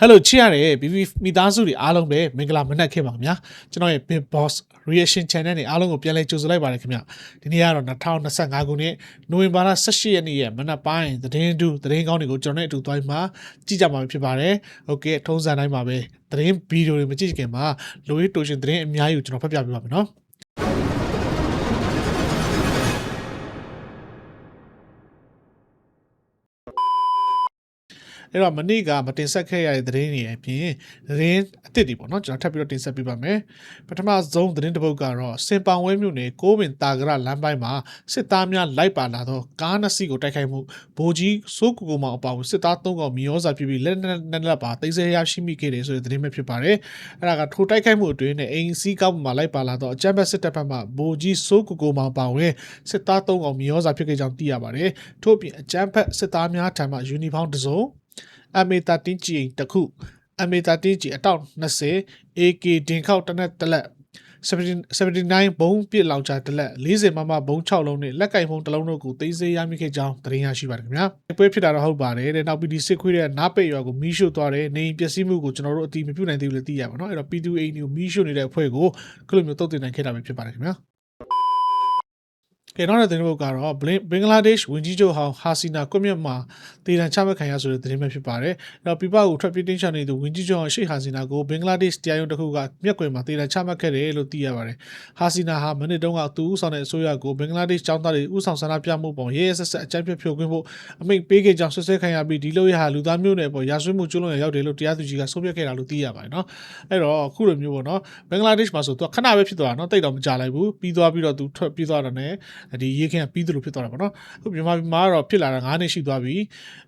ဟယ်လိုချစ်ရတဲ့ BB မိသားစုတွေအားလုံးပဲမင်္ဂလာမနက်ခင်းပါခင်ဗျာကျွန်တော်ရဲ့ Big Boss Reaction Channel နဲ့အားလုံးကိုပြန်လည်ကြိုဆိုလိုက်ပါတယ်ခင်ဗျာဒီနေ့ကတော့2025ခုနှစ်နိုဝင်ဘာလ18ရက်နေ့ရဲ့မနက်ပိုင်းသတင်းတူသတင်းကောင်းတွေကိုကျွန်တော်နဲ့အတူသွားပြီးမှကြည့်ကြမှာဖြစ်ပါတယ်ဟုတ်ကဲ့ထုံးစံတိုင်းပါပဲသတင်းဗီဒီယိုတွေမကြည့်ခင်မှာလိုရေးတိုရှင်သတင်းအများကြီးကိုကျွန်တော်ဖတ်ပြပေးပါမယ်နော် အဲ့တော့မနေ့ကမတင်ဆက်ခဲ့ရတဲ့သတင်းတွေအပြင်သတင်းအသစ်တွေပေါ့နော်ကျွန်တော်ထပ်ပြီးတော့တင်ဆက်ပေးပါမယ်ပထမဆုံးသတင်းတစ်ပုဒ်ကတော့စင်ပောင်ဝဲမြို့နယ်ကိုးပင်တာဂရလမ်းပိုင်းမှာစစ်သားများလိုက်ပါလာသောကားနှစ်စီးကိုတိုက်ခိုက်မှုဗိုလ်ကြီးစိုးကူကူမောင်အပါအဝင်စစ်သား၃កောင်မြေဩဇာပြပြီးလက်နက်နက်လက်ပါတိတ်ဆဲရရှိမိခဲ့တယ်ဆိုတဲ့သတင်းပဲဖြစ်ပါတယ်အဲ့ဒါကထိုတိုက်ခိုက်မှုအတွင်းနဲ့အိမ်စီးကောက်မှာလိုက်ပါလာသောအကြမ်းဖက်စစ်တပ်ဘက်မှဗိုလ်ကြီးစိုးကူကူမောင်အပါအဝင်စစ်သား၃កောင်မြေဩဇာဖြစ်ခဲ့ကြောင်းသိရပါတယ်ထို့အပြင်အကြမ်းဖက်စစ်သားများထံမှယူနီဖောင်းတစ်စုံ MA13 G တစ်ခု MA13 G အတောက်20 AK ဒင်ခောက်တစ်နက်တစ်လက်79ဘုံပြစ်လောင်ချတစ်လက်40မမဘုံ6လုံးနဲ့လက်ကင်ဖုံးတစ်လုံးတို့ကိုသိမ်းဆည်းရမိခဲ့ကြောင်းသတင်းရရှိပါတယ်ခင်ဗျာ။ပွဲဖြစ်တာတော့ဟုတ်ပါတယ်တဲ့။နောက်ပြီးဒီစစ်ခွေးတဲ့နားပိတ်ရွာကိုမီးရှို့သွားတယ်။နေပျက်စီးမှုကိုကျွန်တော်တို့အတိမပြုနိုင်သေးဘူးလို့သိရပါတော့။အဲ့တော့ P2A ကိုမီးရှို့နေတဲ့အဖွဲ့ကိုခုလိုမျိုးတုတ်တင်နိုင်ခဲ့တာပဲဖြစ်ပါတယ်ခင်ဗျာ။ ကဲနောက်တဲ့သတင်းဘုတ်ကတော့ဘလင်ဘင်္ဂလားဒေ့ရှ်ဝန်ကြီးချုပ်ဟောင်းဟာစီနာကွမြတ်မှာတည်တံချမှတ်ခံရဆိုတဲ့သတင်းပဲဖြစ်ပါတယ်။နောက်ပြပကိုထွက်ပြေးတင်းချနေသူဝန်ကြီးချုပ်ဟောင်းရှိတ်ဟာစီနာကိုဘင်္ဂလားဒေ့ရှ်တရားရုံးတစ်ခုကမျက်ကွယ်မှာတည်တံချမှတ်ခဲ့တယ်လို့သိရပါတယ်။ဟာစီနာဟာမနစ်တုန်းကသူဦးဆောင်တဲ့အစိုးရကိုဘင်္ဂလားဒေ့ရှ်ចောင်းသားတွေဦးဆောင်ဆန္ဒပြမှုပုံရဲရဲဆက်ဆက်အကြမ်းဖက်ဖြိုခွင်းဖို့အမိန့်ပေးခဲ့ကြောင်းဆွဆွဲခံရပြီးဒီလိုရဟာလူသားမျိုးနွယ်ပေါ်ရာဇဝတ်မှုကျူးလွန်ရရောက်တယ်လို့တရားသူကြီးကဆုံးဖြတ်ခဲ့တာလို့သိရပါတယ်နော်။အဲ့တော့အခုလိုမျိုးပေါ့နော်ဘင်္ဂလားဒေ့ရှ်မှာဆိုသူကခဏပဲဖြစ်သွားတာနော်တိတ်တော့မကြလိုက်ဘူးပြီးသွားပြီးတော့သူထွက်ပြီးသွားတာ ਨੇ ဒီရေးခင်းကပြီးသလိုဖြစ်သွားတာပေါ့နော်အခုမြန်မာပြည်မှာကတော့ဖြစ်လာတာ9နှစ်ရှိသွားပြီ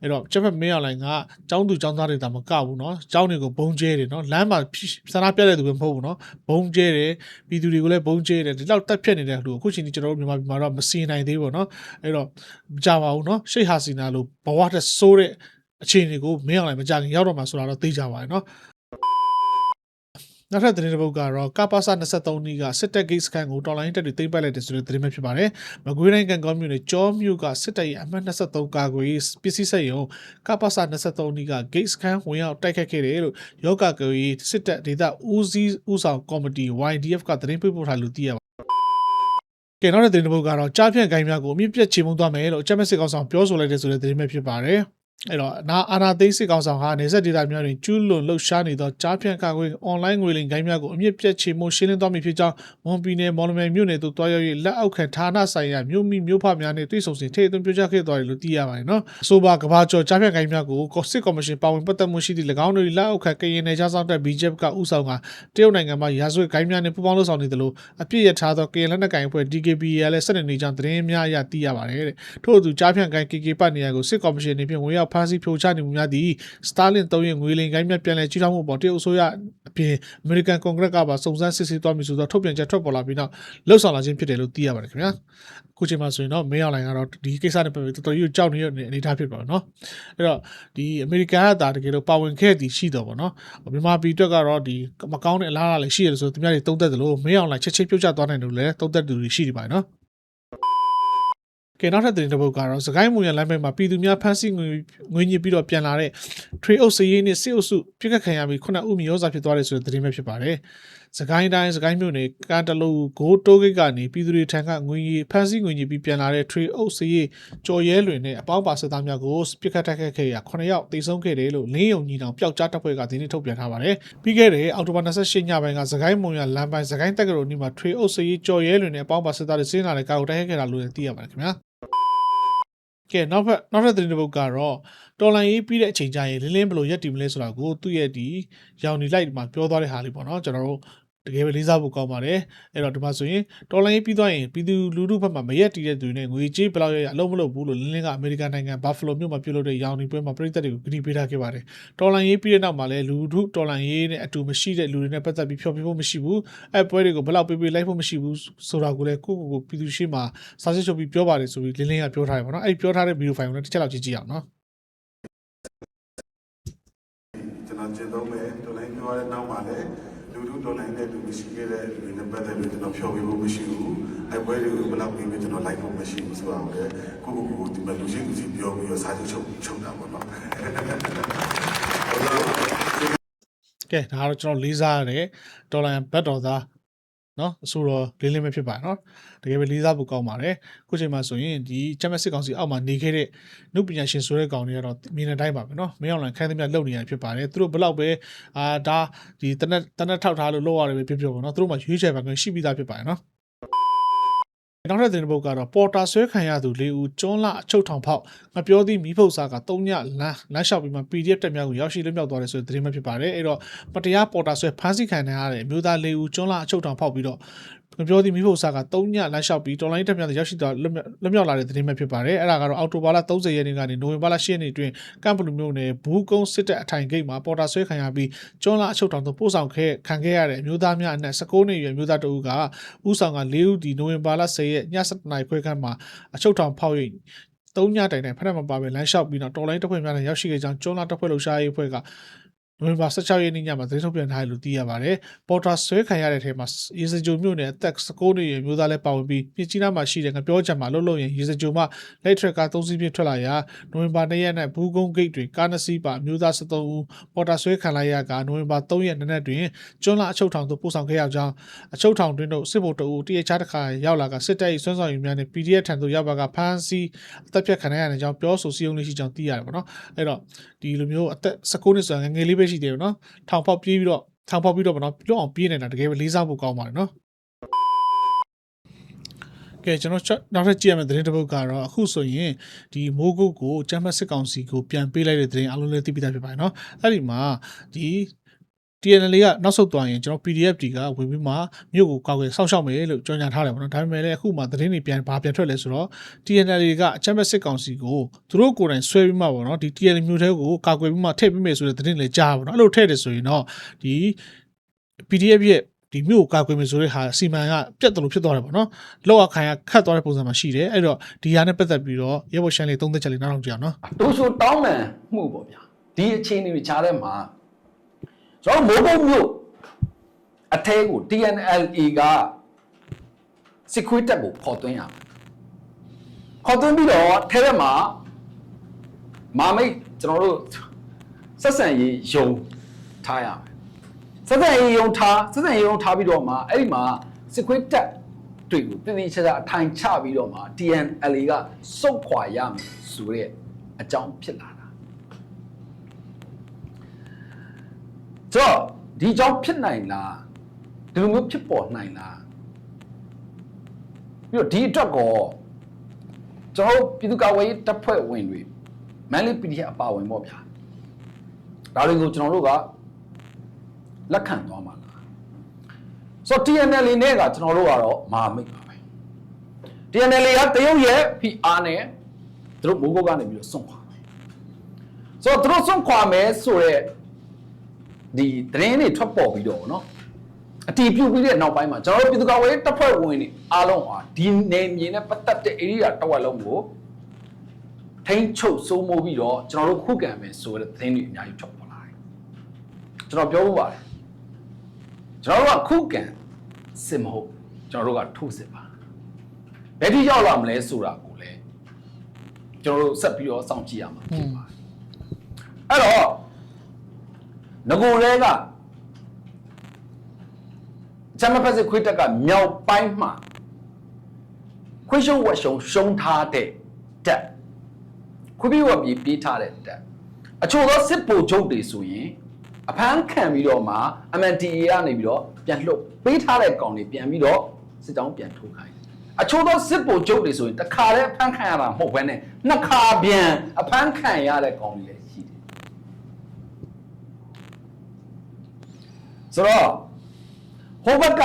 အဲ့တော့ချက်ဖက်မင်းအောင်လိုင်ကចောင်းသူចောင်းသားတွေတာမကဘူးနော်ចောင်းတွေကိုဘုံကျဲတယ်နော်လမ်းမှာဆန္ဒပြတဲ့သူပဲမဟုတ်ဘူးနော်ဘုံကျဲတယ်ပြည်သူတွေကိုလည်းဘုံကျဲတယ်ဒီလောက်တက်ဖြတ်နေတဲ့လူအခုချိန်ကြီးကျွန်တော်တို့မြန်မာပြည်မှာတော့မစီနိုင်သေးဘူးပေါ့နော်အဲ့တော့မကြပါဘူးနော်ရှိတ်ဟာစီနာလို့ဘဝတက်ဆိုးတဲ့အခြေအနေကိုမင်းအောင်လိုင်မကြခင်ရောက်တော့မှာဆိုတာတော့သိကြပါတယ်နော် နောက်ထပ်သတင်းတစ်ပုဒ်ကတော့ကပါစာ23နီးကစစ်တပ်ဂိတ်စကန်ကိုတော်လိုင်းတက်တွေသိမ်းပိုက်လိုက်တဲ့ဆိုတဲ့သတင်းပဲဖြစ်ပါတယ်။မကွေးတိုင်းကန်ကောင်းမြို့နယ်ကျောမြို့ကစစ်တပ်ရဲ့အမှတ်23ကာကွယ်ရေးပစ္စည်းစက်ရုံကပါစာ23နီးကဂိတ်စကန်ဝင်ရောက်တိုက်ခတ်ခဲ့တယ်လို့ယောဂကွယ်ရေးစစ်တပ်ဒေသဦးစီးဦးဆောင်ကော်မတီ YDF ကသတင်းပေးပို့ထားလို့သိရပါတယ်။ကဲနောက်တဲ့သတင်းတစ်ပုဒ်ကတော့ကြားဖြန့်ကိုင်းများကိုအမြင့်ပြတ်ချေမှုန်းသွားမယ်လို့အကြမ်းဖက်စစ်ကောင်ဆောင်ပြောဆိုလိုက်တဲ့ဆိုတဲ့သတင်းပဲဖြစ်ပါတယ်။ အဲ့တော့နာအာနာသိန်းစစ်ကောင်ဆောင်ဟာနေဆက်ဒေတာများတွင်ကျူးလွန်လှုပ်ရှားနေသောကြားဖြန့်ကာကွယ်အွန်လိုင်းငွေလိမ်ကိုင်းများကိုအမြင့်ပြတ်ချေမှုရှင်းလင်းသွားမည်ဖြစ်ကြောင်းမွန်ပြည်နယ်မော်လမြိုင်မြို့နယ်သို့တွားရောက်၍လက်အောက်ခံဌာနဆိုင်ရာမြို့မိမြို့ဖများနှင့်တွေ့ဆုံစဉ်ထိအသွင်းပြောကြားခဲ့သွားတယ်လို့သိရပါတယ်နော်အဆိုပါကဘာကျော်ကြားဖြန့်ကိုင်းများကိုစစ်ကော်မရှင်ပါဝင်ပတ်သက်မှုရှိသည့်၎င်းတို့၏လက်အောက်ခံကရင်နယ်ခြားစောင့်တပ် BJP ကဥဆောင်ကတရုတ်နိုင်ငံမှာရာဇဝတ်ကိုင်းများနှင့်ပူးပေါင်းလုပ်ဆောင်နေသလိုအပြစ်ရထားသောကရင်လက်နက်ကိုင်အဖွဲ့ DKB ရလည်းဆက်နေကြောင်းသတင်းများအရသိရပါတယ်တဲ့ထို့အတူကြားဖြန့်ကိုင်း KK ပတ်နေရာကိုစစ်ကော်မရှင်အနေဖြင့်ဝင်ရောကဖမ်းဆီးဖြိုချနေမှုများသည်စတာလင်သုံးရင်ငွေလိမ်ကိုင်းများပြန်လည်ကြီးထောင်မှုပေါ်တရုတ်အစိုးရအပြင်အမေရိကန်ကွန်ဂရက်ကပါစုံစမ်းစစ်ဆေးသွားမည်ဆိုသောထုတ်ပြန်ချက်ထွက်ပေါ်လာပြီးနောက်လှုပ်ဆောင်လာခြင်းဖြစ်တယ်လို့သိရပါတယ်ခင်ဗျာအခုချိန်မှာဆိုရင်တော့မင်းအောင်လိုင်ကတော့ဒီကိစ္စနဲ့ပတ်သက်ပြီးတော်တော်ကြီးကြောက်နေတဲ့အနေအထားဖြစ်ပါတော့เนาะအဲ့တော့ဒီအမေရိကန်ကသာတကယ်လို့ပါဝင်ခဲ့သည်ရှိတော့ဗောနော်မြန်မာပြည်အတွက်ကတော့ဒီမကောင်းတဲ့အလားအလာလည်းရှိရတယ်ဆိုတော့သူများတွေတုံးသက်တယ်လို့မင်းအောင်လိုင်ချက်ချင်းပြုတ်ကျသွားနိုင်တယ်လို့လည်းတုံးသက်သူတွေရှိနေပါတယ်เนาะ ကဲနောက်ထပ်သတင်းတစ်ပုဒ်ကတော့စကိုင်းမူရလမ်းဘက်မှာပြည်သူများဖမ်းဆီးငွေငွေညစ်ပြီးတော့ပြန်လာတဲ့ထရေအုပ်စရေးနဲ့စစ်အုပ်စုပြစ်ခတ်ခံရပြီးခုနဥမီရောစာဖြစ်သွားတယ်ဆိုတဲ့သတင်းပဲဖြစ်ပါတယ်။ စကိုင်းတိုင်းစကိုင်းမြို့နယ်ကန်တလူဂိုးတိုးဂိတ်ကနေပြည်သူတွေထံကငွေရဖမ်းဆီးငွေညစ်ပြီးပြန်လာတဲ့ထရေအုပ်စရေးကြော်ရဲလွင်နဲ့အပေါင်းပါစစ်သားများကိုပြစ်ခတ်တိုက်ခတ်ခဲ့ရာ9ယောက်တိတ်ဆုံးခဲ့တယ်လို့လင်းယုံညီနောင်ပျောက်ကြားတပ်ဖွဲ့ကဒီနေ့ထုတ်ပြန်ထားပါတယ်။ပြီးခဲ့တဲ့အောက်တိုဘာ28ညပိုင်းကစကိုင်းမုံရလမ်းပိုင်းစကိုင်းတက္ကသိုလ်နီးမှာထရေအုပ်စရေးကြော်ရဲလွင်နဲ့အပေါင်းပါစစ်သားတွေဆင်းလာတဲ့ကာကိုတိုက်ခတ်ခဲ့တာလို့သိရပါတယ်ခင်ဗျာ။ကဲနောက်ဖက်နောက်ထပ်သတင်းတစ်ပုဒ်ကတော့တော်လန်ရေးပြီးတဲ့အချိန်ကျရင်လင်းလင်းဘယ်လိုရက်တည်မလဲဆိုတာကိုသူ့ရဲ့ဒီရောင်နေလိုက်မှာပြောသွားတဲ့ဟာလေးပေါ့နော်ကျွန်တော်တို့ တကယ်ပဲလေးစားဖို့ကောင်းပါတယ်အဲ့တော့ဒီမှာဆိုရင်တော်လန်ရေးပြီးသွားရင်ပြည်သူလူထုဘက်မှာမရက်တည်တဲ့သူတွေနဲ့ငွေကြေးဘယ်လောက်ရရအလုံးမလုပ်ဘူးလို့လင်းလင်းကအမေရိကန်နိုင်ငံဘတ်ဖလိုမြို့မှာပြုလုပ်တဲ့ရောင်နေပွဲမှာပြည်သက်တွေကိုဂရုပေးထားခဲ့ပါတယ်တော်လန်ရေးပြီးတဲ့နောက်မှာလည်းလူထုတော်လန်ရေးနဲ့အတူမရှိတဲ့လူတွေနဲ့ပတ်သက်ပြီးဖျော်ပြဖို့မရှိဘူးအဲ့ပွဲတွေကိုဘယ်လောက်ပေးပေးလိုက်ဖို့မရှိဘူးဆိုတာကိုလည်းကိုယ့်ကိုယ်ကိုပြည်သူရှိမှစာစစ်ချုပ်ပြီးပြောပါတယ်ဆိုပြီးလင်းလင်းကပြောထားတယ်ပေါ့နော်အဲ့ဒီပြောထားတဲ့ဗီဒီယိုဖိုင်ကိုလည်းတစ်ချက်လောက်ကြည့်ကြည့်အောင်နော်ကျွန်တော်ကျင့်သုံးမယ်တော်လိုင်းပြောရတဲ့နောက်မှာလည်းလူထု တော်လိုင်းတဲ့လူမရှိခဲ့တဲ့လူတွေနဲ့ပတ်သက်လို့ကျွန်တော်ဖြောပြဖို့မရှိဘူးအဲပွဲတွေကိုဘယ်လောက်ပြီးပြီးကျွန်တော်လိုက်ဖို့မရှိဘူးဆိုတော့လေကိုကိုကိုဒီမှာလူချင်းလူချင်းပြောပြီးတော့စာချုပ်ချုပ်ချုပ်တာပေါ့နော်ဟုတ်လားကျေကဲဒါကတော့ကျွန်တော်လေးစားရတယ်ဒေါ်လာဘတ်တော်သား နော်အဆိုတော့လေးလေးပဲဖြစ်ပါနော်တကယ်ပဲလေးစားဖို့ကောင်းပါတယ်ခုချိန်မှာဆိုရင်ဒီချက်မက်စစ်ကောင်စီအောက်မှာနေခဲ့တဲ့နှုတ်ပညာရှင်ဆိုတဲ့ကောင်တွေကတော့မြင်တဲ့အတိုင်းပါပဲနော်မင်းအောင်လန်ခိုင်းသမျှလုပ်နေရဖြစ်ပါတယ်သူတို့ဘယ်လောက်ပဲအာဒါဒီတနက်တနက်ထောက်ထားလို့လောက်ရတယ်ပဲဖြစ်ဖြစ်ပေါ့နော်သူတို့မှရွေးချယ်ပါခွင့်ရှိပြီးသားဖြစ်ပါတယ်နော် နောက်ထပ်သတင်းတစ်ပုဒ်ကတော့ပေါ်တာဆွဲခံရသူ၄ဦးကျွန်းလအချုပ်ထောင်ဖောက်မပြောသည့်မိဖုတ်စားက၃ညလမ်းလမ်းလျှောက်ပြီးမှ PDF တက်မြောက်ကိုရောက်ရှိလွတ်မြောက်သွားတယ်ဆိုတဲ့သတင်းပဲဖြစ်ပါတယ်အဲ့တော့မတရားပေါ်တာဆွဲဖမ်းဆီးခံရတဲ့အမျိုးသား၄ဦးကျွန်းလအချုပ်ထောင်ဖောက်ပြီးတော့မပြောသည့်မိဖုတ်စားက၃ညလမ်းလျှောက်ပြီးတော်လိုင်းတက်မြောက်ရောက်ရှိသွားလွတ်မြောက်လွတ်မြောက်လာတဲ့သတင်းပဲဖြစ်ပါတယ်အဲ့ဒါကတော့အောက်တိုဘာလ30ရက်နေ့ကနေနိုဝင်ဘာလ10ရက်နေ့အတွင်းကမ်ဘလူမျိုးနယ်ဘူးကုန်းစစ်တပ်အထိုင်ဂိတ်မှာပေါ်တာဆွဲခံရပြီးကျွန်းလအချုပ်ထောင်သို့ပို့ဆောင်ခဲ့ခံခဲ့ရတဲ့အမျိုးသားများအနက်16နှစ်အရွယ်မျိုးသားတဦးကဥဆောင်က၄ဦးဒီနိုဝင်ဘာလ10ရက်ည7:00နာရီခွဲခန့်မှာအချုပ်ထောင်ဖောက်၍သုံးညတိုင်တိုင်ဖက်မပါပဲလမ်းလျှောက်ပြီးတော့တော်လိုင်းတပ်ဖွဲ့များနဲ့ရောက်ရှိခဲ့ကြောင်းကျွန်းလာတပ်ဖွဲ့လှူရှားရေးအဖွဲ့က နိုဝင်ဘာ16ရက်နေ့ညမှာသတင်းထုတ်ပြန်ထားတယ်လို့သိရပါတယ်။ပေါ်တာဆွဲခံရတဲ့ထဲမှာရေစကြိုမြို့နယ်အသက်16နှစ်အရွယ်မျိုးသားလည်းပါဝင်ပြီးပြည်ကြီးနားမှာရှိတဲ့ငပြောချက်မှာလှုပ်လှုပ်ရင်ရေစကြိုမှလက်ထရက်ကား3စီးပြည့်ထွက်လာရာနိုဝင်ဘာ2ရက်နဲ့ဘူးကုန်းဂိတ်တွင်ကားနှစ်စီးပါအမျိုးသား73ဦးပေါ်တာဆွဲခံလိုက်ရကနိုဝင်ဘာ3ရက်နေ့နက်တွင်ကျွန်းလာအချုပ်ထောင်သို့ပို့ဆောင်ခဲ့ရကြောင်းအချုပ်ထောင်တွင်တို့စစ်ဗိုလ်တအူတရချားတစ်ခါရောက်လာကစစ်တပ်၏စွမ်းဆောင်ရည်များနဲ့ PDF ထံသို့ရောက်ပါကဖမ်းဆီးအသက်ဖြတ်ခံရတဲ့အကြောင်းပြောဆိုစည်းရုံးလေးရှိကြောင်းသိရတယ်ပေါ့နော်အဲ့တော့ဒီလိုမျိုးအသက်16နှစ်ဆိုတာငယ်ငယ်လေးပဲရှိသေးတယ်နော်ထောင်ပေါက်ပြေးပြီးတော့ထောင်ပေါက်ပြီးတော့ပေါ့နော်လွတ်အောင်ပြေးနေတာတကယ်ပဲလေးစားဖို့ကောင်းပါတယ်နော်ကဲကျွန်တော်ချက်နောက်ထပ်ကြည့်ရမယ့်သတင်းတစ်ပုဒ်ကတော့အခုဆိုရင်ဒီမိုးကုတ်ကိုကျမ်းမတ်စစ်ကောင်စီကိုပြန်ပေးလိုက်တဲ့သတင်းအလုံးလေးသိပြီးသားဖြစ်ပါတယ်နော်အဲ့ဒီမှာဒီ TNL ကနောက်ဆုတ်သွားရင်ကျွန်တော် PDF တီကဝင်ပြီးမှမြို့ကိုကောက်ွယ်စောင့်ရှောက်မယ်လို့ကြေညာထားတယ်ပေါ့နော်ဒါပေမဲ့လည်းအခုမှသတင်းတွေပြန်ဘာပြန်ထွက်လဲဆိုတော့ TNL ကအချမ်းဘက်စစ်ကောင်စီကိုသူတို့ကိုယ်တိုင်ဆွဲပြီးမှပေါ့နော်ဒီ TNL မြို့ထဲကိုကောက်ွယ်ပြီးမှထည့်ပေးမယ်ဆိုတဲ့သတင်းလည်းကြားပါပေါ့နော်အဲ့လိုထည့်တယ်ဆိုရင်တော့ဒီ PDF ရဲ့ဒီမြို့ကိုကာကွယ်မယ်ဆိုတဲ့ဟာစီမံကပြတ်တယ်လို့ဖြစ်သွားတယ်ပေါ့နော်လောက်အခါရခတ်သွားတဲ့ပုံစံမှာရှိတယ်အဲ့တော့ဒီဟာနဲ့ပတ်သက်ပြီးတော့ရဲဘော်ရှန်လေးသုံးသက်ချက်လေးနားထောင်ကြည့်အောင်နော်တိုးချိုတောင်းပန်မှုပေါ့ဗျာဒီအခြေအနေတွေခြားတဲ့မှာ ကျွန်တော်မိုးကုတ်မြို့အထဲကို TNLA ကစစ်ခွေးတက်ကိုခေါ်သွင်းရမယ်ခေါ်သွင်းပြီးတော့ထဲထဲမှာမာမိတ်ကျွန်တော်တို့ဆက်ဆံရေးယုံထားရမယ်ဆက်ဆံရေးယုံထားဆက်ဆံရေးယုံထားပြီးတော့မှအဲ့ဒီမှာစစ်ခွေးတက်တွေကိုတည်တည်ချာချာအထိုင်ချပြီးတော့မှ TNLA ကစုတ်ခွာရမယ်ဆိုတဲ့အကြောင်းဖြစ်လာတာ ဆိုတော့ဒီအကြောင်းဖြစ်နိုင်လားဒီလိုမျိုးဖြစ်ပေါ်နိုင်လားပြီးတော့ဒီအတွက်ကောကျွန်တော်တို့ပြည်သူ့ကာကွယ်ရေးတပ်ဖွဲ့ဝင်တွေမန်လေး PDF အပါဝင်ပေါ့ဗျာဒါတွေကိုကျွန်တော်တို့ကလက်ခံသွားမှာလားဆိုတော့ TNL နဲ့ကကျွန်တော်တို့ကတော့မဟာမိတ်ပါပဲ TNL ကတရုတ်ရဲ့ PR နဲ့သူတို့မိုးကုတ်ကနေပြီးတော့စွန့်ခွာမယ်ဆိုတော့သူတို့စွန့်ခွာမယ်ဆိုတော့ ဒီသတင်းတွေထွက်ပေါ်ပြီးတော့ဗောနော်အတီးပြုတ်ပြီးတဲ့နောက်ပိုင်းမှာကျွန်တော်တို့ပြည်သူ့ကာကွယ်ရေးတပ်ဖွဲ့ဝင်တွေအားလုံးဟာဒီနေမြေနဲ့ပတ်သက်တဲ့ area တစ်ဝက်လုံးကိုထိန်းချုပ်စိုးမိုးပြီးတော့ကျွန်တော်တို့ခုခံမယ်ဆိုတဲ့သတင်းတွေအများကြီးထွက်ပေါ်လာတယ်ကျွန်တော်ပြောဖို့ပါတယ်ကျွန်တော်တို့ကခုခံစစ်မဟုတ်ကျွန်တော်တို့ကထိုးစစ်ပါဘယ်ထိရောက်လာမလဲဆိုတာကိုလည်းကျွန်တော်တို့ဆက်ပြီးတော့စောင့်ကြည့်ရမှာဖြစ်ပါတယ်အဲ့တော့ ငကိုရဲကချမ်းမဖက်စစ်ခွေးတက်ကမြောက်ပိုင်းမှာခွေးရှုံးဝက်ရှုံးရှုံးထားတဲ့တက်ခွေးပြီးဝက်ပြီးပြေးထားတဲ့တက်အချို့သောစစ်ဗိုလ်ချုပ်တွေဆိုရင်အဖမ်းခံပြီးတော့မှ MNDAA ကနေပြီးတော့ပြန်လှုပ်ပေးထားတဲ့ကောင်တွေပြန်ပြီးတော့စစ်တောင်းပြန်ထုတ်ခိုင်းတယ်အချို့သောစစ်ဗိုလ်ချုပ်တွေဆိုရင်တစ်ခါတည်းအဖမ်းခံရတာမဟုတ်ဘဲနဲ့နှစ်ခါပြန်အဖမ်းခံရတဲ့ကောင်တွေလည်းရှိတယ် ဆိုတော့ဟိုဘက်က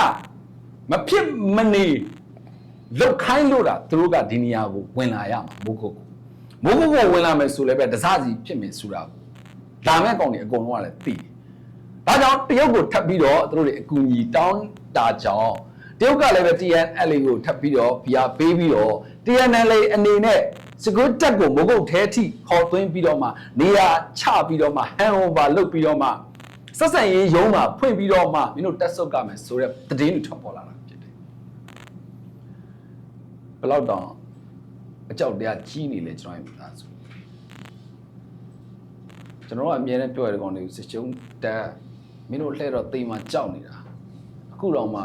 မဖြစ်မနေလောက်ခိုင်းလို့တာသူတို့ကဒီနေရာကိုဝင်လာရမှာမိုးကုတ်ကိုမိုးကုတ်ကိုဝင်လာမယ်ဆိုလည်းပဲတစစီဖြစ်မယ်ဆိုတာကိုဒါမဲ့ကောင်တွေအကုန်လုံးကလည်းသိတယ်ဒါကြောင့်တရုတ်ကိုထပ်ပြီးတော့သူတို့တွေအကူအညီတောင်းတာကြောင့်တရုတ်ကလည်းပဲ TNLA ကိုထပ်ပြီးတော့ VR ပေးပြီးတော့ TNLA အနေနဲ့စကူတက်ကိုမကုတ်ထဲထိခေါ်သွင်းပြီးတော့မှနေရာချပြီးတော့မှ hand over လုပ်ပြီးတော့မှ ဆက်ဆံရေးရုံးမှာဖွင့်ပြီးတော့မှမင်းတို့တက်ဆုတ်ကမယ်ဆိုတော့တည်င်းတွေထွက်ပေါ်လာတာဖြစ်တယ်ဘယ်လောက်တောင်အကြောက်တရားကြီးနေလဲကျွန်တော်ရဲ့မိသားစုကျွန်တော်ကအမြဲတမ်းပြောရတဲ့ကောင်တွေကိုစစ်ချုံတက်မင်းတို့လှဲတော့တိမ်မှာကြောက်နေတာအခုတော့မှ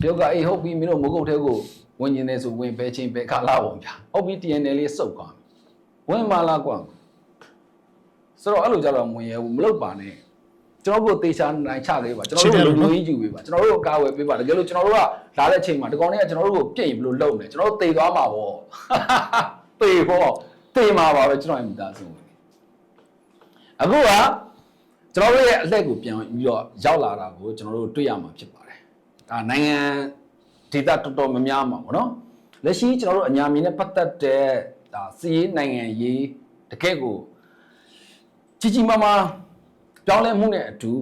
တယောက်ကအေးဟုတ်ပြီမင်းတို့မိုးကုတ်ထဲကိုဝင်ကျင်နေဆိုဝင်ပဲချင်းပဲခါလာပုံဗျာဟုတ်ပြီ TNL လေးစုပ်သွားပြီဝင်မလာကွာဆိုတော့အဲ့လိုကြတော့မဝင်ရဘူးမလုပ်ပါနဲ့ ကျွန်တော်တို့တေချာနိုင်ချခဲ့ပါကျွန်တော်တို့လူကြီးယူပေးပါကျွန်တော်တို့အကာအဝယ်ပေးပါတကယ်လို့ကျွန်တော်တို့ကလာတဲ့အချိန်မှာဒီကောင်တွေကကျွန်တော်တို့ကိုပြည့်ရင်ဘယ်လိုလုပ်လဲကျွန်တော်တို့တေသွားမှာပေါ့တေပေါ့တေမှာပါပဲကျွန်တော်ရဲ့မိသားစုဝင်အခုကကျွန်တော်တို့ရဲ့အလှည့်ကိုပြန်ပြီးတော့ရောက်လာတာကိုကျွန်တော်တို့တွေ့ရမှာဖြစ်ပါတယ်ဒါနိုင်ငံဒေသတော်တော်များများမှာပေါ့နော်လက်ရှိကျွန်တော်တို့အညာမီနဲ့ပတ်သက်တဲ့ဒါစီးရေးနိုင်ငံရေးတကယ့်ကိုကြီးကြီးမားမား ပြောင်းလဲမှုနဲ့အတူ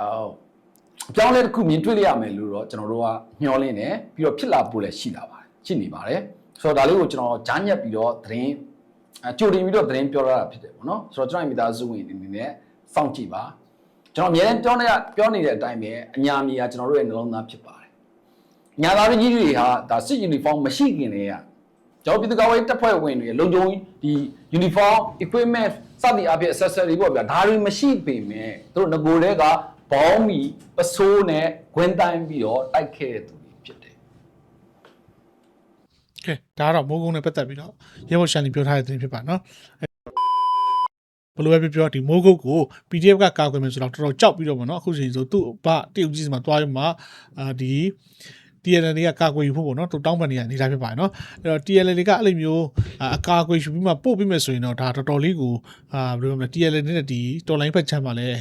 အော်ပြောင်းလဲတစ်ခုမြင်တွေ့ရမယ်လို့တော့ကျွန်တော်တို့ကမျှော်လင့်တယ်ပြီးတော့ဖြစ်လာဖို့လည်းရှိလာပါတယ်ရှိနေပါတယ်ဆိုတော့ဒါလေးကိုကျွန်တော်ကြားညက်ပြီးတော့သတင်းအကြိုတင်ပြီးတော့သတင်းပြောရတာဖြစ်တယ်ပေါ့နော်ဆိုတော့ကျွန်တော်မိသားစုဝင်အနေနဲ့စောင့်ကြည့်ပါကျွန်တော်အများနဲ့ပြောနေပြောနေတဲ့အတိုင်းပဲအညာမီကကျွန်တော်တို့ရဲ့နှလုံးသားဖြစ်ပါတယ်ညာသားကြီးတွေဟာဒါစစ်ယူနီဖောင်းမရှိခင်တည်းက ကျွန်တော်ပြည်သူ့ကာကွယ်ရေးတပ်ဖွဲ့ဝင်တွေလုံခြုံဒီ uniform equipment စသည်အပြင် accessory ပေါ့ဗျာဒါတွေမရှိပေမဲ့သူတို့ငကိုတွေကဘောင်းမီပစိုးနဲ့ဂွင်းတိုင်းပြီးတော့တိုက်ခဲ့တဲ့သူတွေဖြစ်တယ်ကဲဒါကတော့မိုးကုန်းနဲ့ပတ်သက်ပြီးတော့ရဲဘော်ရှန်လီပြောထားတဲ့သတင်းဖြစ်ပါနော်ဘယ်လိုပဲပြောပြောဒီမိုးကုတ်ကို PDF ကကာကွယ်မယ်ဆိုတော့တော်တော်ကြောက်ပြီးတော့ဗောနော်အခုချိန်ဆိုသူ့ဘတရုတ်ကြီးစမှာတွားရမှာအာဒီ TNL တွေကကာကွယ်ယူဖို့ပေါ့နော်သူတောင်းပန်နေရနေတာဖြစ်ပါတယ်နော်အဲ့တော့ TNL တွေကအဲ့လိုမျိုးအာအကာအကွယ်ယူပြီးမှပို့ပြီးမယ်ဆိုရင်တော့ဒါတော်တော်လေးကိုအာဘယ်လိုမလဲ TNL နဲ့ဒီတော်လိုင်းဖက်ချမ်းမှာလည်း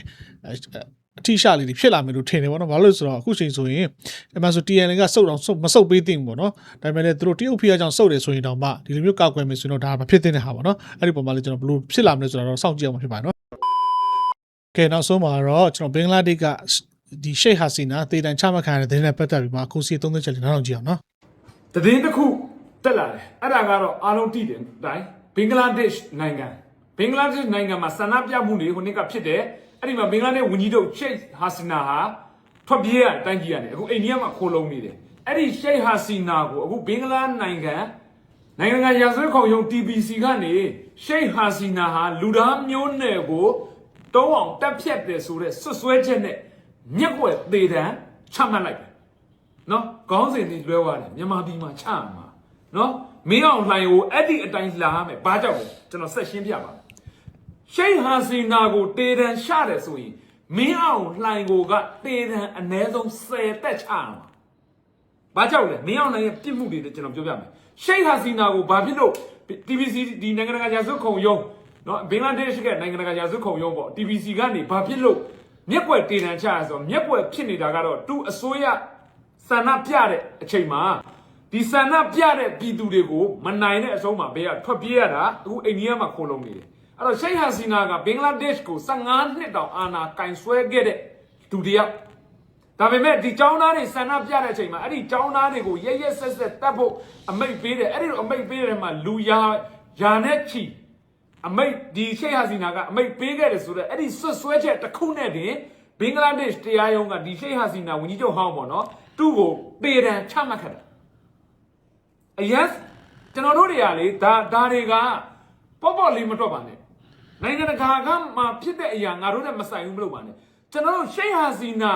အထီးရှာလေးတွေဖြစ်လာမယ်လို့ထင်တယ်ပေါ့နော်ဘာလို့လဲဆိုတော့အခုချိန်ဆိုရင်အမှန်ဆို TNL ကစုတ်တော့စုတ်မစုတ်ပေးသင့်ဘူးပေါ့နော်ဒါပေမဲ့လည်းသူတို့တရုတ်ဖိအားကြောင့်စုတ်တယ်ဆိုရင်တော့မှဒီလိုမျိုးကာကွယ်မယ်ဆိုရင်တော့ဒါမဖြစ်သင့်တဲ့ဟာပေါ့နော်အဲ့ဒီပုံမှာလည်းကျွန်တော်ဘယ်လိုဖြစ်လာမလဲဆိုတော့စောင့်ကြည့်အောင်ဖြစ်ပါတယ်နော်ကဲနောက်ဆုံးမှာတော့ကျွန်တော်ဘင်္ဂလားဒေ့ရှ်က ဒီရှေ့ဟာစီနာတေတန်ချမှတ်ခံရတဲ့တဲ့နဲ့ပတ်သက်ပြီးမှအခုစီသုံးသက်ချက်လေးနောက်အောင်ကြည့်အောင်နော်သတင်းတစ်ခုတက်လာတယ်အဲ့ဒါကတော့အားလုံးသိတယ်တိုင်းဘင်္ဂလားဒေ့ရှ်နိုင်ငံဘင်္ဂလားဒေ့ရှ်နိုင်ငံမှာဆန္ဒပြမှုတွေခုနှစ်ကဖြစ်တယ်အဲ့ဒီမှာဘင်္ဂလားဒေ့ရှ်ဝန်ကြီးချုပ်ရှိတ်ဟာစီနာဟာထွက်ပြေးရတိုင်းကြီးရတယ်အခုအိန္ဒိယမှာခိုးလုံးနေတယ်အဲ့ဒီရှိတ်ဟာစီနာကိုအခုဘင်္ဂလားနိုင်ငံနိုင်ငံကရာဇဝတ်ခုံရုံး TBC ကနေရှိတ်ဟာစီနာဟာလူသားမျိုးနွယ်ကိုတုံးအောင်တက်ဖြတ်တယ်ဆိုတဲ့ဆွဆွဲချက်နဲ့ မျက်ွယ်သေးတမ်းချမှတ်လိုက်တယ်နော်ခေါင်းစဉ်တွေလွဲသွားတယ်မြန်မာပြည်မှာချမှာနော်မင်းအောင်လှိုင်ကိုအဲ့ဒီအတိုင်းလာရမယ်ဘာကြောင့်လဲကျွန်တော်ဆက်ရှင်းပြပါမယ်ရှိတ်ဟာစီနာကိုတေတန်ရှတယ်ဆိုရင်မင်းအောင်လှိုင်ကိုကတေတန်အ ਨੇ ဆုံး10တက်ချရမှာဘာကြောင့်လဲမင်းအောင်လှိုင်ရဲ့ပြစ်မှုတွေကျွန်တော်ပြောပြမယ်ရှိတ်ဟာစီနာကိုဘာဖြစ်လို့ TBC ဒီနိုင်ငံတကာရာဇဝတ်ခုံရုံးနော်ဘင်္ဂလားဒေ့ရှ်ကနိုင်ငံတကာရာဇဝတ်ခုံရုံးပေါ့ TBC ကနေဘာဖြစ်လို့ မျက်ွယ်တေတန်ချရဆိုတော့မျက်ွယ်ဖြစ်နေတာကတော့သူအစိုးရဆန္ဒပြတဲ့အချိန်မှာဒီဆန္ဒပြတဲ့ပြည်သူတွေကိုမနိုင်တဲ့အဆုံးမှာဘေးကထွက်ပြေးရတာအခုအိန္ဒိယမှာခိုးလုံနေတယ်အဲ့တော့ရှိတ်ဟာစီနာကဘင်္ဂလားဒေ့ရှ်ကို15နှစ်တောင်အာဏာကင်ဆွဲခဲ့တဲ့သူတယောက်ဒါပေမဲ့ဒီចောင်းသားတွေဆန္ဒပြတဲ့အချိန်မှာအဲ့ဒီចောင်းသားတွေကိုရက်ရက်ဆက်ဆက်တတ်ဖို့အမိတ်ပေးတယ်အဲ့ဒီလိုအမိတ်ပေးတဲ့မှာလူရာရာနဲ့ချီ အမိတ်ဒီရှိတ်ဟာစီနာကအမိတ်ပေးခဲ့တယ်ဆိုတော့အဲ့ဒီဆွတ်ဆွဲချက်တစ်ခုနဲ့တင်ဘင်္ဂလားဒေ့ရှ်တရားရုံးကဒီရှိတ်ဟာစီနာဝန်ကြီးချုပ်ဟောင်းပေါ့နော်သူ့ကိုပေတံချမှတ်ခဲ့တယ်အယက်ကျွန်တော်တို့တွေကလေဒါဒါတွေကပေါ့ပေါ့လေးမတော့ပါနဲ့နိုင်ငံတကာကမှဖြစ်တဲ့အရာငါတို့နဲ့မဆိုင်ဘူးမလုပ်ပါနဲ့ကျွန်တော်တို့ရှိတ်ဟာစီနာ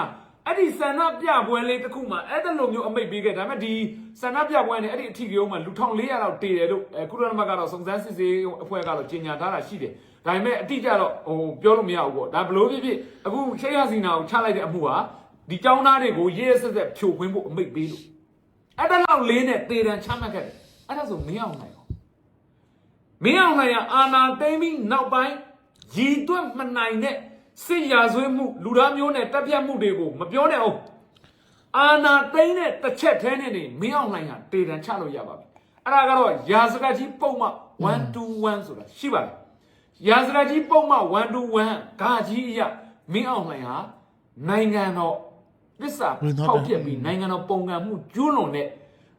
အဲ့ဒီဆန္ဒပြပွဲလေးတစ်ခုမှအဲ့ဒါလိုမျိုးအမိတ်ပေးခဲ့ဒါပေမဲ့ဒီဆန္ဒပြပွဲနဲ့အဲ့ဒီအထီးကရုံးမှာလူ1400လောက်တေတယ်လို့အဲကုလသမဂ္ဂကတော့စုံစမ်းစစ်ဆေးအဖွဲ့ကတော့ကြေညာထားတာရှိတယ်ဒါပေမဲ့အတိအကျတော့ဟိုပြောလို့မရဘူးပေါ့ဒါဘလို့ဖြစ်ဖြစ်အခုရှိတ်ဟာစီနာကိုချလိုက်တဲ့အမှုဟာဒီចောင်းသားတွေကိုရေးရဆက်ဆက်ဖြိုခွင်းဖို့အမိတ်ပေးလို့အဲ့ဒါလောက်လေးနဲ့တေတံချမှတ်ခဲ့တယ်အဲ့ဒါဆိုမင်းအောင်နိုင်အောင်မင်းအောင်နိုင်ကအာနာသိမ့်ပြီးနောက်ပိုင်းရည်တွက်မနိုင်တဲ့ စစ်ရာဇဝဲမှုလူသားမျိုးနဲ့တပ်ဖြတ်မှုတွေကိုမပြောနဲ့အောင်အာနာသိမ့်တဲ့တစ်ချက်သေးနဲ့နေမင်းအောင်နိုင်ကတေတံချလို့ရပါပြီအဲ့ဒါကတော့ရာဇကကြီးပုံမှ121ဆိုတာရှိပါတယ်ရာဇကကြီးပုံမှ121ဂါကြီးအရမင်းအောင်နိုင်ဟာနိုင်ငံတော်သစ္စာဖောက်ပြက်ပြီးနိုင်ငံတော်ပုံကံမှုကျူးလွန်တဲ့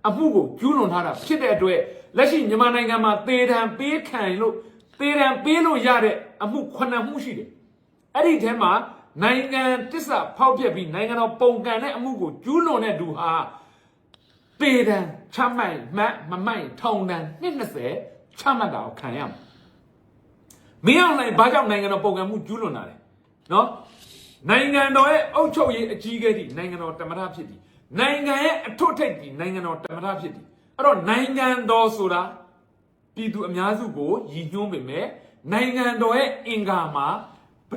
အမှုကိုကျူးလွန်ထားတာဖြစ်တဲ့အတွက်လက်ရှိမြန်မာနိုင်ငံမှာသေဒဏ်ပေးခံလို့သေဒဏ်ပေးလို့ရတဲ့အမှုခုနှစ်မှုရှိတယ် အဲ့ဒီထဲမှာနိုင်ငံတစ္ဆာဖောက်ပြက်ပြီးနိုင်ငံတော်ပုံကံတဲ့အမှုကိုကျူးလွန်တဲ့သူဟာသေဒဏ်ချမှတ်မှတ်မမိုက်ထောင်ဒဏ်220ချမှတ်တာကိုခံရမှာမင်းအောင်နိုင်ဘာကြောင့်နိုင်ငံတော်ပုံကံမှုကျူးလွန်တာလဲနော်နိုင်ငံတော်ရဲ့အုပ်ချုပ်ရေးအကြီးအကဲဒီနိုင်ငံတော်တမရဖြစ်သည်နိုင်ငံရဲ့အထွတ်ထိပ်ဒီနိုင်ငံတော်တမရဖြစ်သည်အဲ့တော့နိုင်ငံတော်ဆိုတာပြည်သူအများစုကိုရည်ညွှန်းပေမဲ့နိုင်ငံတော်ရဲ့အင်္ဂါမှာ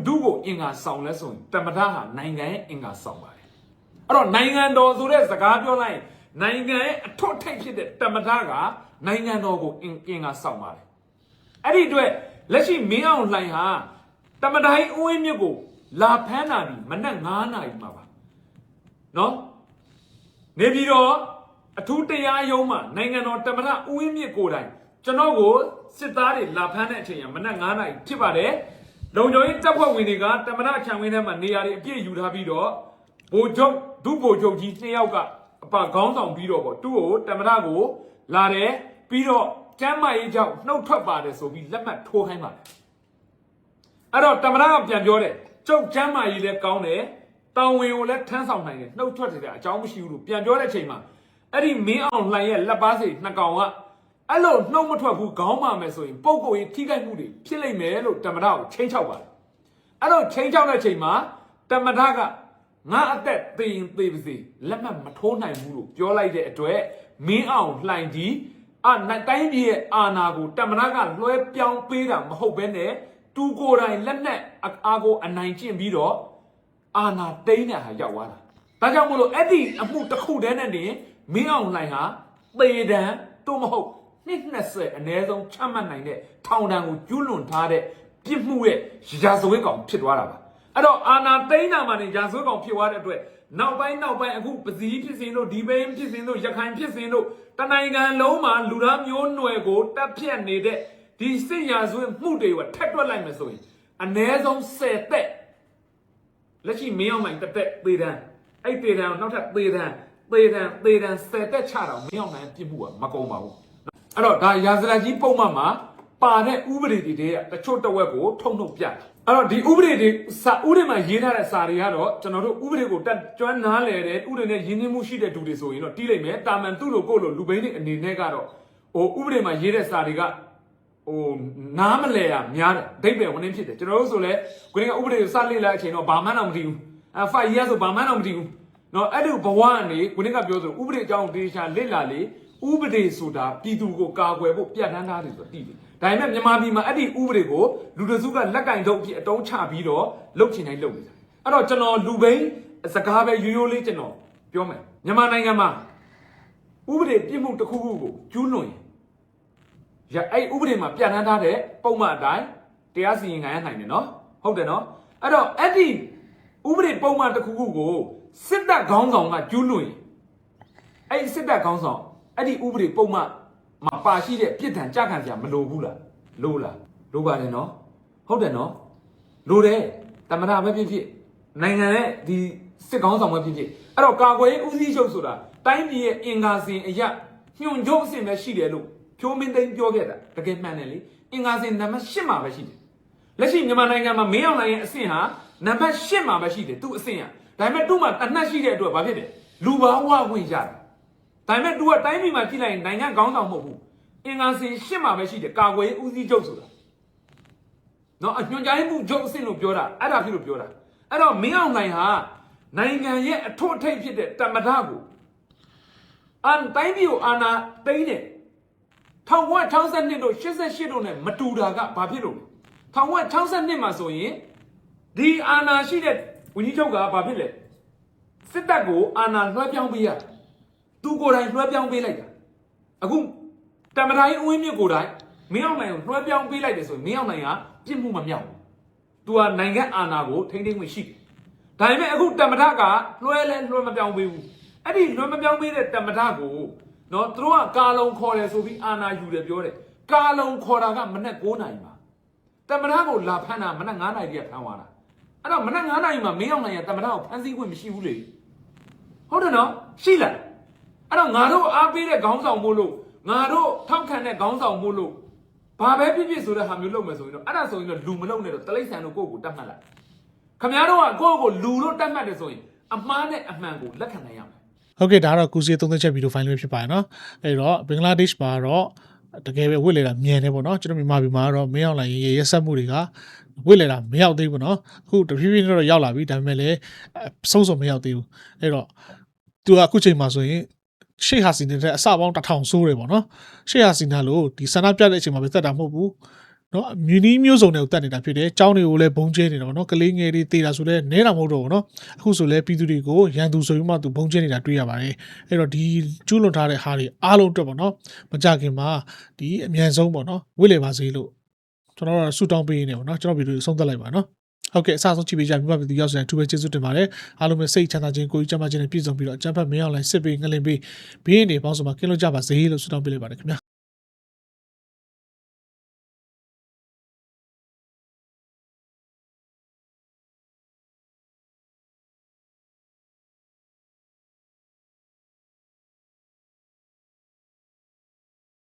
ဘု து ကိုအင်္ဂါဆောင်လဲဆိုရင်တမရဟာနိုင်ငံရဲ့အင်္ဂါဆောင်ပါတယ်အဲ့တော့နိုင်ငံတော်ဆိုတဲ့စကားပြောလိုက်ရင်နိုင်ငံရဲ့အထွတ်ထိပ်ဖြစ်တဲ့တမထကနိုင်ငံတော်ကိုအင်အင်ကစောင့်ပါတယ်အဲ့ဒီအတွက်လက်ရှိမင်းအောင်လှိုင်ဟာတမတိုင်းဦးဝင်းမြစ်ကိုလာဖမ်းတာဒီမနက်9နာရီမှာပါနော်နေပြီးတော့အထူးတရားရုံးမှာနိုင်ငံတော်တမထဦးဝင်းမြစ်ကိုယ်တိုင်ကျွန်တော်ကိုစစ်သားတွေလာဖမ်းတဲ့အချိန်ကမနက်9နာရီဖြစ်ပါတယ် လုံခြုံရေးတပ်ဖွဲ့ဝင်တွေကတမထခြံဝင်းထဲမှာနေရာတွေအပြည့်ယူထားပြီးတော့ဗိုလ်ချုပ်ဒုဗိုလ်ချုပ်ကြီးနှစ်ယောက်ကအပခေါင်းဆောင်ပြီးတော့ပေါ့သူ့ကိုတမရကိုလာတယ်ပြီးတော့ကျမ်းမာရေးကြောင့်နှုတ်ထွက်ပါတယ်ဆိုပြီးလက်မှတ်ထိုးခိုင်းပါတယ်အဲ့တော့တမရကပြန်ပြောတယ်ကျုပ်ကျမ်းမာရေးလည်းကောင်းတယ်တောင်ဝင်ကိုလည်းထမ်းဆောင်နိုင်တယ်နှုတ်ထွက်တယ်တဲ့အကြောင်းမရှိဘူးလို့ပြန်ပြောတဲ့အချိန်မှာအဲ့ဒီမင်းအောင်လှိုင်ရဲ့လက်ပါစီနှစ်ကောင်က အဲ့လိုနှုတ်မထွက်ဘူးခေါင်းမာမယ်ဆိုရင်ပုံကိုယ်ရေးထိခိုက်မှုတွေဖြစ်လိမ့်မယ်လို့တမရကိုချင်းချောက်ပါတယ်အဲ့တော့ချိန်ချောက်တဲ့ချိန်မှာတမထကငါအသက်သေရင်သေပါစေလက်မှတ်မထိုးနိုင်ဘူးလို့ပြောလိုက်တဲ့အတွက်မင်းအောင်လှိုင်ကြီးအနိုင်တိုင်းပြည်ရဲ့အာဏာကိုတမထကလွှဲပြောင်းပေးတာမဟုတ်ဘဲနဲ့တူကိုယ်တိုင်လက်နက်အားကိုအနိုင်ကျင့်ပြီးတော့အာဏာတိန်းတဲ့ဟာရောက်သွားတာဒါကြောင့်မို့လို့အဲ့ဒီအမှုတစ်ခုတည်းနဲ့နေမင်းအောင်လှိုင်ဟာသေဒဏ်တို့မဟုတ် နှစ်20အနည်းဆုံးချမှတ်နိုင်တဲ့ထောင်ဒဏ်ကိုကျူးလွန်ထားတဲ့ပြစ်မှုရဲ့ရာဇဝတ်ကောင်ဖြစ်သွားတာပါအဲ့တော့အာနာသိန်းနာမှာနေရာဇဝတ်ကောင်ဖြစ်သွားတဲ့အတွက်နောက်ပိုင်းနောက်ပိုင်းအခုပစည်းဖြစ်စဉ်တို့ဒီဘိန်းဖြစ်စဉ်တို့ရခိုင်ဖြစ်စဉ်တို့တနိုင်ငံလုံးမှာလူသားမျိုးနွယ်ကိုတပ်ဖြတ်နေတဲ့ဒီစစ်ရာဇဝတ်မှုတွေကိုထက်တွက်လိုက်မယ်ဆိုရင်အ ਨੇ ဆုံး10သက်လက်ရှိမင်းအောင်နိုင်တစ်သက်သေတန်းအဲ့သေတန်းကိုနောက်ထပ်သေတန်းသေတန်းသေတန်း10သက်ချတော့မင်းအောင်နိုင်ပြစ်မှုကမကုန်ပါဘူး အဲ့တော့ဒါရာဇလာကြီးပုံမှန်မှာပါတဲ့ဥပဒေတွေတည်းကတချို့တစ်ဝက်ကိုထုံထုံပြတယ်အဲ့တော့ဒီဥပဒေတွေစာဥပဒေမှာရေးထားတဲ့စာတွေကတော့ကျွန်တော်တို့ဥပဒေကိုတက်ကျွမ်းနားလည်တဲ့ဥပဒေနဲ့ရင်းနှီးမှုရှိတဲ့သူတွေဆိုရင်တော့တီးလိုက်မယ်တာမန်သူ့လိုကိုယ့်လိုလူဘိန်းတွေအနေနဲ့ကတော့ဟိုဥပဒေမှာရေးတဲ့စာတွေကဟိုနားမလဲရများတယ်ဒိတ်ပဲဝင်နေဖြစ်တယ်ကျွန်တော်တို့ဆိုလဲကိုင်းကဥပဒေကိုစလေ့လာအချိန်တော့ဘာမှတော့မသိဘူးအဲ5 years ဆိုဘာမှတော့မသိဘူးနော်အဲ့ဒီဘဝကနေကိုင်းကပြောဆိုဥပဒေအကြောင်းတေချာလစ်လာလေ ဥပဒေဆိုတာပြည်သူကိုကာကွယ်ဖို့ပြဋ္ဌာန်းထားတယ်ဆိုတော့တည်တယ်ဒါပေမဲ့မြန်မာပြည်မှာအဲ့ဒီဥပဒေကိုလူတစုကလက်ကင်ထုတ်ပြီးအတုံးချပြီးတော့လုတ်ချင်တိုင်းလုတ်နေတာအဲ့တော့ကျွန်တော်လူဘိန်းစကားပဲရိုးရိုးလေးကျွန်တော်ပြောမယ်မြန်မာနိုင်ငံမှာဥပဒေပြစ်မှုတစ်ခုခုကိုကျူးလွန်ရင်ရအဲ့ဥပဒေမှာပြဋ္ဌာန်းထားတဲ့ပုံမှန်အတိုင်းတရားစီရင်ခံရနိုင်တယ်နော်ဟုတ်တယ်နော်အဲ့တော့အဲ့ဒီဥပဒေပုံမှန်တစ်ခုခုကိုစစ်တပ်ခေါင်းဆောင်ကကျူးလွန်ရင်အဲ့ဒီစစ်တပ်ခေါင်းဆောင် အဲ့ဒီဥပဒေပုံမှန်မှာပါရှိတဲ့ပြစ်ဒဏ်ကြခံစရာမလိုဘူးလားလိုလားလိုပါတယ်နော်ဟုတ်တယ်နော်လိုတယ်တမနာပဲဖြစ်ဖြစ်နိုင်ငံရဲ့ဒီစစ်ကောင်းဆောင်ပဲဖြစ်ဖြစ်အဲ့တော့ကာကွယ်ရေးဦးစီးချုပ်ဆိုတာတိုင်းပြည်ရဲ့အင်္ဂါစင်အရာညွန့်ချုပ်အစင်ပဲရှိတယ်လို့ဖြိုးမင်းသိန်းပြောခဲ့တာတကယ်မှန်တယ်လေအင်္ဂါစင်နံပါတ်၈မှာပဲရှိတယ်လက်ရှိမြန်မာနိုင်ငံမှာမင်းအောင်လှိုင်ရဲ့အဆင့်ဟာနံပါတ်၈မှာပဲရှိတယ်သူ့အဆင့်ဟာဒါပေမဲ့သူ့မှာအနှက်ရှိတဲ့အတွက်ဘာဖြစ်လဲလူဘာဝဝင်ရတယ် ဒါပေမဲ့ तू ကတိုင်းပြည်မှာကြည့်လိုက်ရင်နိုင်ငံကောင်းဆောင်မဟုတ်ဘူးအင်္ဂါစင်၈မှာပဲရှိတယ်ကာကွယ်ရေးဦးစီးချုပ်ဆိုတာနော်အညွန်ကြားရေးမှုချုပ်အဆင့်လို့ပြောတာအဲ့ဒါဖြစ်လို့ပြောတာအဲ့တော့မင်းအောင်လှိုင်ဟာနိုင်ငံရဲ့အထွတ်အထိပ်ဖြစ်တဲ့တမဒကိုအန်တိုင်းပြည်ကိုအာဏာသိမ်းတယ်1962တို့88တို့နဲ့မတူတာကဘာဖြစ်လို့လဲ1962မှာဆိုရင်ဒီအာဏာရှိတဲ့ဝင်းကြီးချုပ်ကဘာဖြစ်လဲစစ်တပ်ကိုအာဏာလွှဲပြောင်းပေးရ သူကိုယ်တိုင်လွှဲပြောင်းပေးလိုက်တာအခုတမတိုင်းအဝင်းမြစ်ကိုယ်တိုင်မင်းအောင်နိုင်ကိုလွှဲပြောင်းပေးလိုက်တယ်ဆိုရင်မင်းအောင်နိုင်ကပြစ်မှုမမြောက်ဘူးသူကနိုင်ငံအာဏာကိုထိမ့်သိမ့်ဝင်ရှိတယ်ဒါပေမဲ့အခုတမထကလွှဲလဲလွှဲမပြောင်းပေးဘူးအဲ့ဒီလွှဲမပြောင်းပေးတဲ့တမထကိုနော်သူတို့ကကာလုံခေါ်တယ်ဆိုပြီးအာဏာယူတယ်ပြောတယ်ကာလုံခေါ်တာကမနေ့9နာရီမှာတမနာကိုလာဖမ်းတာမနက်9နာရီတည်းကဖမ်းသွားတာအဲ့တော့မနက်9နာရီမှာမင်းအောင်နိုင်ရတမနာကိုဖမ်းဆီးခွင့်မရှိဘူးလေဟုတ်တယ်နော်ရှိလား အဲ့တော့ငါတို့အားပေးတဲ့ခေါင်းဆောင်မို့လို့ငါတို့ထောက်ခံတဲ့ခေါင်းဆောင်မို့လို့ဘာပဲဖြစ်ဖြစ်ဆိုတဲ့ဟာမျိုးလုပ်မယ်ဆိုရင်တော့အဲ့ဒါဆိုရင်တော့လူမလုပ်နဲ့တော့တလိษံတို့ကိုယ့်ကိုတတ်မှတ်လိုက်ခမည်းတော်ကကိုယ့်ကိုလူလို့တတ်မှတ်တယ်ဆိုရင်အမှားနဲ့အမှန်ကိုလက်ခံနိုင်ရမယ် ဟုတ်ကဲ့ဒါကတော့ကူစီသုံးသက်ချက်ဗီဒီယိုဖိုင်လေးဖြစ်ပါတယ်เนาะအဲ့တော့ဘင်္ဂလားဒေ့ရှ်မှာတော့ တကယ်ပဲဝစ်လေတာမြင်တယ်ပေါ့နော်ကျွန်တော်မြန်မာပြည်မှာကတော့မင်းအောင်လိုင်းရေရက်ဆက်မှုတွေကဝစ်လေတာမရောက်သေးဘူးနော်အခုတဖြည်းဖြည်းနဲ့တော့ရောက်လာပြီဒါပေမဲ့လည်းအဆုံးစုံမရောက်သေးဘူးအဲ့တော့သူကအခုချိန်မှာဆိုရင် ရှေ့ဟာစီနေတဲ့အစပေါင်းတစ်ထောင်ဆိုးတယ်ပေါ့နော်ရှေ့ဟာစီနာလို့ဒီဆန္ဒပြတဲ့အချိန်မှာပဲတက်တာမဟုတ်ဘူးနော်မြူနီးမျိုးစုံတွေကိုတက်နေတာဖြစ်တယ်။ကျောင်းတွေကိုလည်းဘုံကျဲနေတာပေါ့နော်။ကလေးငယ်တွေတေးတာဆိုလည်းနဲတာမဟုတ်တော့ဘူးနော်။အခုဆိုလည်းပြည်သူတွေကိုရန်သူဆိုပြီးမှသူဘုံကျဲနေတာတွေ့ရပါတယ်။အဲ့တော့ဒီကျူးလွန်ထားတဲ့ဟာတွေအားလုံးအတွက်ပေါ့နော်။မကြခင်မှာဒီအမြန်ဆုံးပေါ့နော်။ဝိလေပါစေလို့ကျွန်တော်တို့ဆူတောင်းပေးနေပေါ့နော်။ကျွန်တော်ဗီဒီယိုဆုံးသက်လိုက်ပါနော်။ ဟုတ်ကဲ့အစဆုံးကြည့်ပေးကြမြန်မာပြည်သူရောက်စတဲ့အထူးပဲကျေးဇူးတင်ပါတယ်အားလုံးပဲစိတ်ချမ်းသာခြင်းကိုယ်ကြီးကျန်းမာခြင်းနဲ့ပြည့်စုံပြီးတော့အကျန်းဖတ်မင်းအောင်လိုင်းစစ်ပေးငလင်ပေးဘေးနေပေါင်းစုံမှာကင်းလို့ကြပါစေလို့ဆုတောင်းပေးလိုက်ပါတယ်ခင်ဗျာ